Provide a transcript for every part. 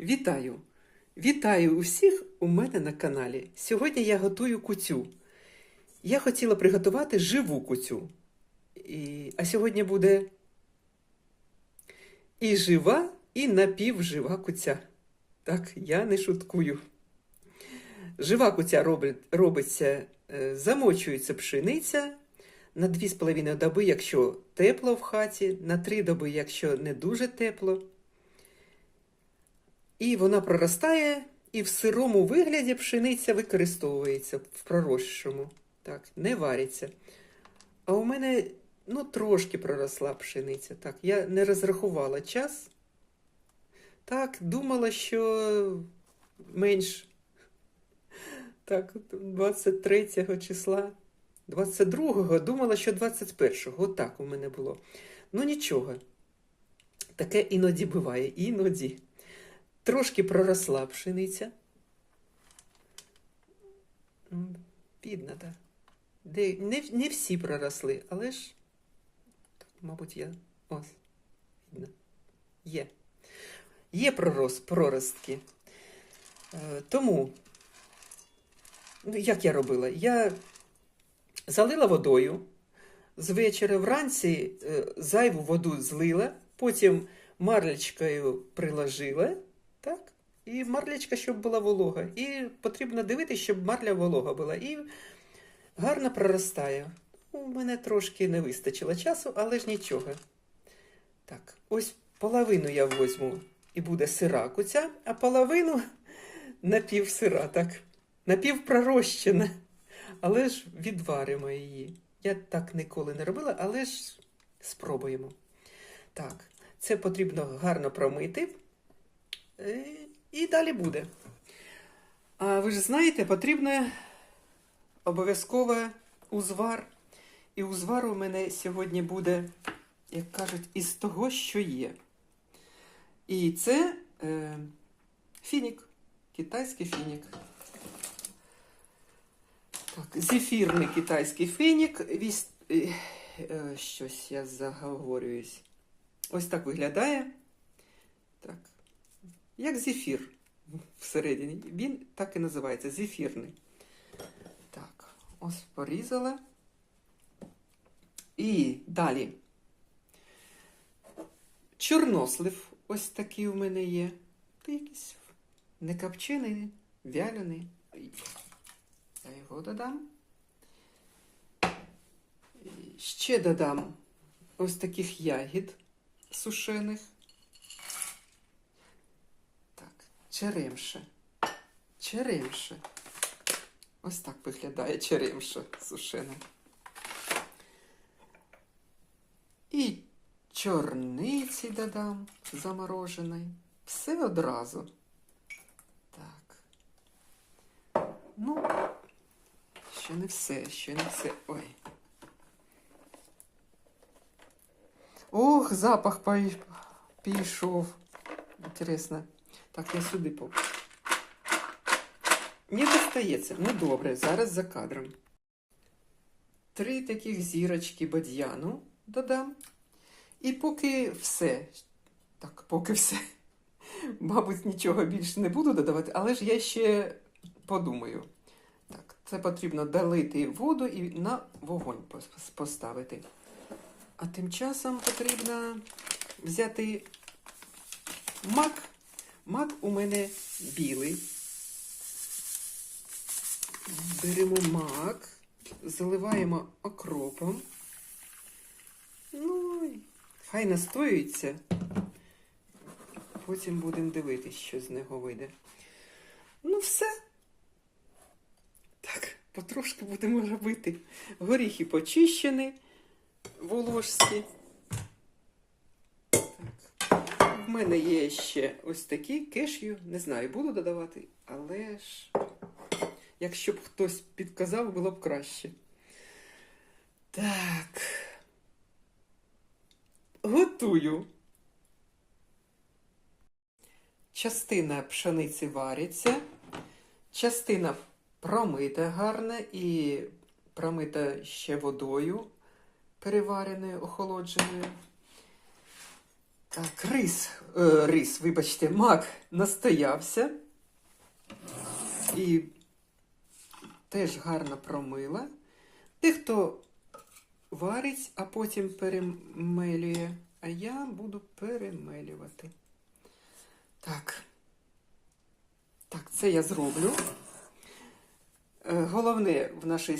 Вітаю! Вітаю усіх у мене на каналі. Сьогодні я готую куцю. Я хотіла приготувати живу куцю. І... А сьогодні буде і жива, і напівжива куця. Так, я не шуткую. Жива куця робить, робиться, е, замочується пшениця на 2,5 доби, якщо тепло в хаті, на 3 доби, якщо не дуже тепло. І вона проростає, і в сирому вигляді пшениця використовується в проросшому. Так, не вариться. А у мене ну, трошки проросла пшениця. Так, я не розрахувала час. Так, думала, що менш. Так, 23 числа. 22-го думала, що 21-го. Отак у мене було. Ну нічого. Таке іноді буває, іноді. Трошки проросла пшениця. Видно, так. Де, не, не всі проросли, але ж, мабуть, я. Ось. Видно. Є. Є пророс, проростки. Е, тому, ну, як я робила? Я залила водою, з вечора вранці е, зайву воду злила, потім марлечкою приложила, так? І марлячка, щоб була волога. І потрібно дивитися, щоб марля волога була. І гарно проростає. У мене трошки не вистачило часу, але ж нічого. Так, ось половину я возьму і буде сира куця, а половину напівсира, так. Напівпророщена. Але ж відваримо її. Я так ніколи не робила, але ж спробуємо. Так, це потрібно гарно промити. Е, І далі буде. А ви ж знаєте, потрібно обов'язково узвар. І узвар у мене сьогодні буде, як кажуть, із того, що є. І це е, фінік, китайський фінік. Так, зефірний китайський фінік. Е, е, Щось я заговорююсь. Ось так виглядає. Так. Як зефір всередині. Він так і називається зефірний. Так, ось порізала. І далі. Чорнослив ось такий у мене є. Та якийсь не копчений, вялений. Я його додам. Ще додам ось таких ягід сушених. Так, черемша. Черемша. Ось так виглядає черемша сушена. І чорниці додам замороженої. Все одразу. Так. Ну, ще не все, ще не все. Ой. Ох, запах пішов. Інтересно. Так, я сюди по. Не достається. Ну добре, зараз за кадром. Три таких зірочки бадьяну додам. І поки все. Так, поки все. Мабуть, нічого більше не буду додавати, але ж я ще подумаю. Так, це потрібно долити воду і на вогонь поставити. А тим часом потрібно взяти мак. Мак у мене білий. Беремо мак, заливаємо окропом. Ну, хай настоюється. Потім будемо дивитись, що з нього вийде. Ну, все. Так, потрошки будемо робити. Горіхи почищені, волошські. Так. В мене є ще ось такі кешю. Не знаю, буду додавати, але ж, якщо б хтось підказав, було б краще. Так. Готую. Частина пшениці вариться, частина промита гарна і промита ще водою перевареною, охолодженою. Так, рис, е, рис, вибачте, мак настоявся. І теж гарно промила. Дехто варить, а потім перемелює, а я буду перемелювати. Так. Так, це я зроблю. Е, Головне в нашій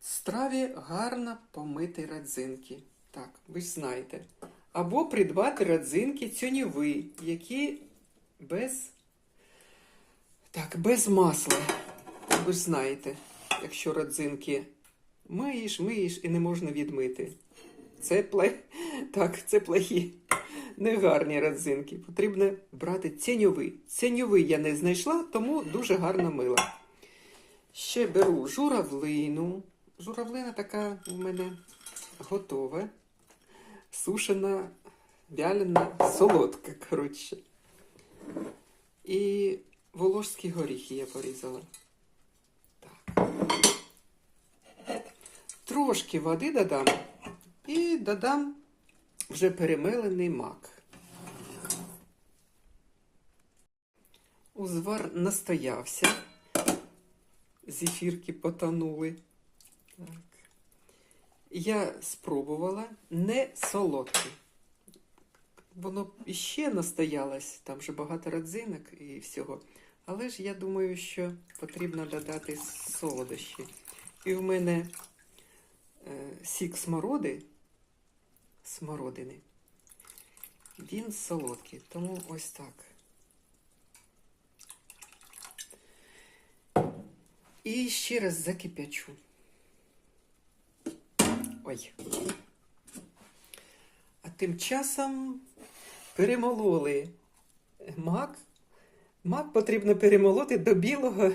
страві гарно помити родзинки. Так, ви ж знаєте. Або придбати родзинки тюньові, які без, так, без масла. Ви ж знаєте, якщо родзинки миєш, миєш і не можна відмити. Це пле... Так, це плохі, негарні родзинки. Потрібно брати тіньовий. Тіньовий я не знайшла, тому дуже гарно мила. Ще беру журавлину. Журавлина така у мене готова. Сушена, вялена, солодка, коротше. І волошські горіхи я порізала. Так. Трошки води додам і додам вже перемелений мак. Узвар настоявся. Зефірки потонули. Так. Я спробувала не солодке. Воно іще настоялось, там вже багато родзинок і всього. Але ж я думаю, що потрібно додати солодощі. І в мене е, сік смороди, смородини, він солодкий, тому ось так. І ще раз закипячу. Ой. А тим часом перемололи мак. Мак потрібно перемолоти до білого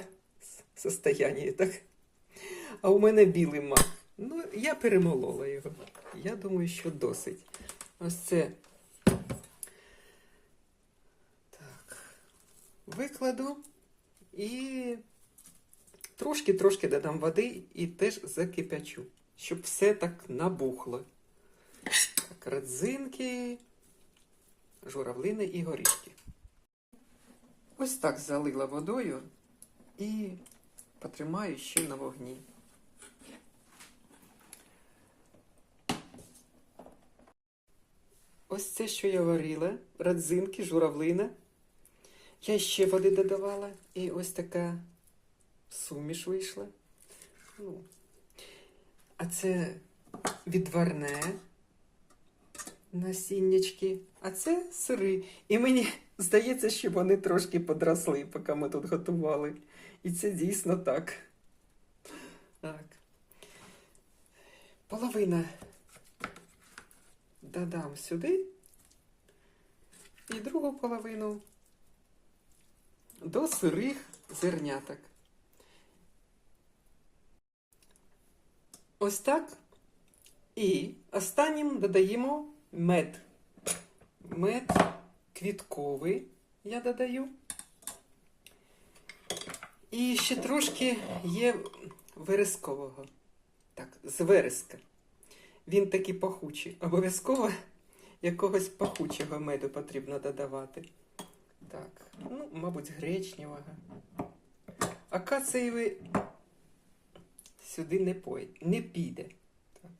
состояння, так? А у мене білий мак. Ну, я перемолола його. Я думаю, що досить. Ось це. Так. Викладу і трошки-трошки додам води і теж закипячу, щоб все так набухло. Так, родзинки, журавлини і горішки. Ось так залила водою і потримаю ще на вогні. Ось це, що я варила, родзинки, журавлина. Я ще води додавала, і ось така суміш вийшла. Ну, а це відварне насіннячки, а це сири. І мені здається, що вони трошки подросли, поки ми тут готували. І це дійсно так. Так. Половина додам сюди. І другу половину до сирих зерняток. Ось так. І останнім додаємо мед. Мед квітковий я додаю. І ще трошки є верескового. Так, з вереска. Він такий пахучий. Обов'язково якогось пахучого меду потрібно додавати. Так, ну, мабуть, гречневого. Акациєвий сюди не пой... не піде. Так.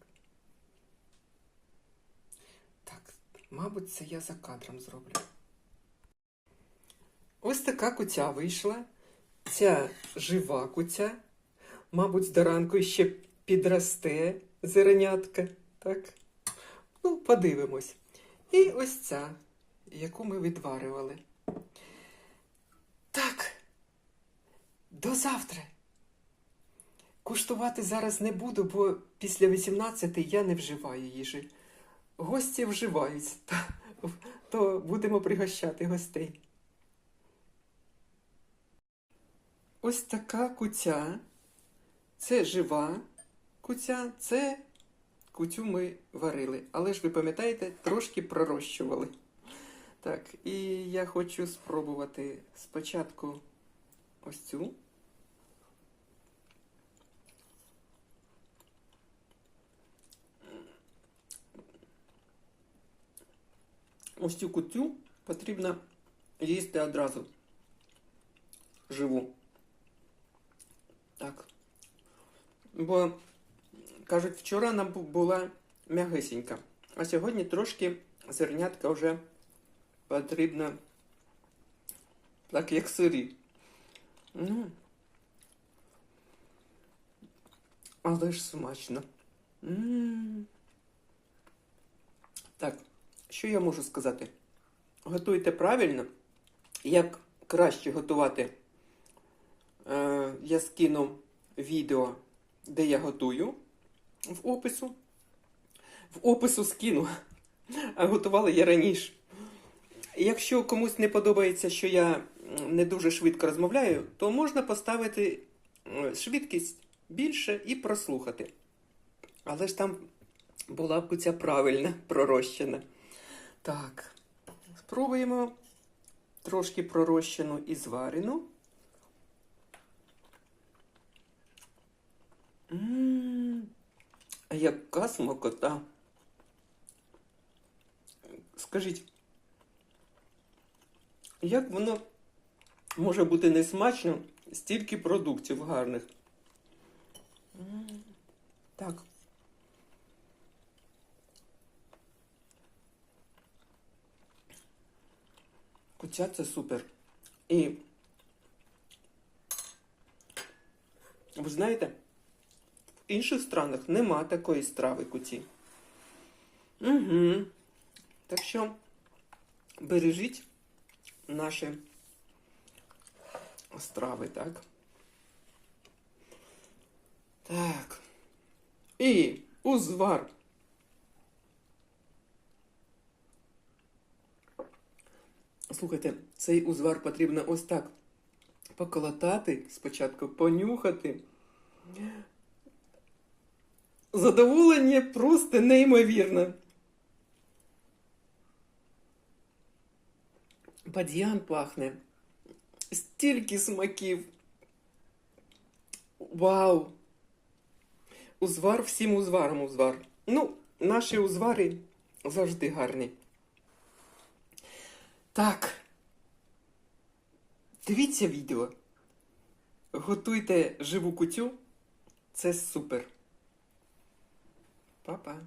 так, мабуть, це я за кадром зроблю. Ось така куця вийшла. Ця жива куця. Мабуть, до ранку ще підросте зернятка. Так? Ну, подивимось. І ось ця, яку ми відварювали. Так, до завтра. Куштувати зараз не буду, бо після 18 я не вживаю їжі. Гості вживають, то, то будемо пригощати гостей. Ось така куця. Це жива куця, це кутю ми варили. Але ж ви пам'ятаєте, трошки пророщували. Так, і я хочу спробувати спочатку ось цю. Ось цю кутю потрібно їсти одразу. Живу. Так. Бо, кажуть, вчора вона була м'ягисінька, а сьогодні трошки зернятка вже потрібно так, як сирі. Ну, але ж смачно. м Так, що я можу сказати? Готуйте правильно. Як краще готувати, е, я скину відео, де я готую в опису. В опису скину, а готувала я раніше. Якщо комусь не подобається, що я не дуже швидко розмовляю, то можна поставити швидкість більше і прослухати. Але ж там була куця правильна, пророщена. Так, спробуємо трошки пророщену і зварену. М, а яка смакота. Скажіть, як воно може бути несмачно стільки продуктів гарних? Так. Куця це супер. І ви знаєте, в інших странах нема такої страви куті. Угу. Так що бережіть наші страви, так? Так. І узвар. Слухайте, цей узвар потрібно ось так поколотати, спочатку понюхати. Задоволення просто неймовірне. Бадьян пахне. Стільки смаків. Вау! Узвар всім узваром узвар. Ну, наші узвари завжди гарні. Так. Дивіться відео. Готуйте живу кутю. Це супер. Па-па.